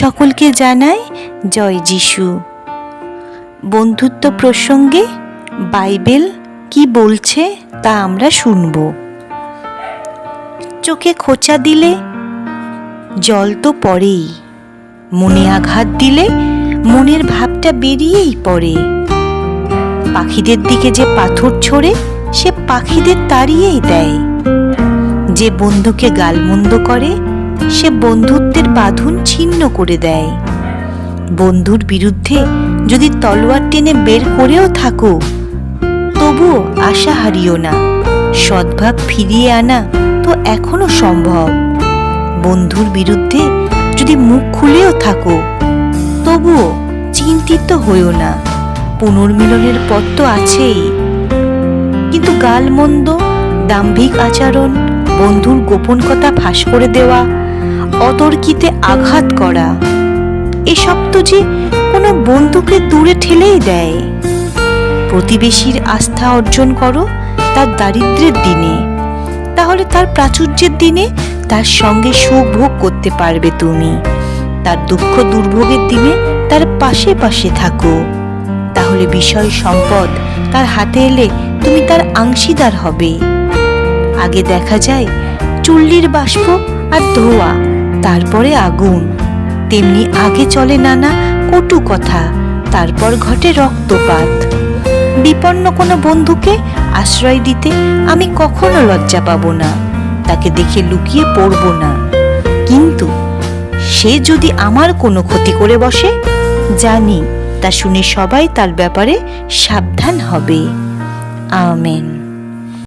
সকলকে জানায় জয় যিশু। বন্ধুত্ব প্রসঙ্গে বাইবেল কি বলছে তা আমরা শুনব। চোখে খোঁচা দিলে জল তো পড়েই, মনে আঘাত দিলে মনের ভাবটা বেরিয়েই পড়ে। পাখিদের দিকে যে পাথর ছোড়ে, সে পাখিদের তাড়িয়েই দেয়। যে বন্ধুকে গালমন্দ করে সে বন্ধুত্বের বাঁধন ছিন্ন করে দেয়। বন্ধুর বিরুদ্ধে যদি তলোয়ার টেনে বের করেও থাকো, তবুও আশা হারিও না। সদ্ভাব ফিরিয়ে আনা তো এখনও সম্ভব। বন্ধুর বিরুদ্ধে যদি মুখ খুলেও থাকো, তবুও চিন্তিত হইও না। পুনর্মিলনের পথ তো আছেই। কিন্তু গালমন্দ, দাম্ভিক আচরণ, বন্ধুর গোপন কথা ফাঁস করে দেওয়া অতর্কিতে আঘাত করা। এসব তো যে কোনো বন্ধুকে দূরে ঠেলেই দেয়। প্রতিবেশীর আস্থা অর্জন করো তার দারিদ্র্যের দিনে। তাহলে তার প্রাচুর্যের দিনে তার সঙ্গে সুখ ভোগ করতে পারবে তুমি। তার দুঃখ দুর্ভোগের দিনে তার পাশে পাশে থাকো। তাহলে বিষয় সম্পদ তার হাতে এলে তুমি তার আংশীদার হবে। আগে দেখা যায় চুল্লির বাষ্প আর ধোয়া। তারপরে আগুন। তেমনি আগে চলে নানা কটু কথা, তারপর ঘটে রক্তপাত। বিপন্ন কোনো বন্ধুকে আশ্রয় দিতে আমি কখনো লজ্জা পাবো না, তাকে দেখে লুকিয়ে পড়ব না। কিন্তু সে যদি আমার কোনো ক্ষতি করে বসে, জানি তা শুনে সবাই তার ব্যাপারে সাবধান হবে। আমেন।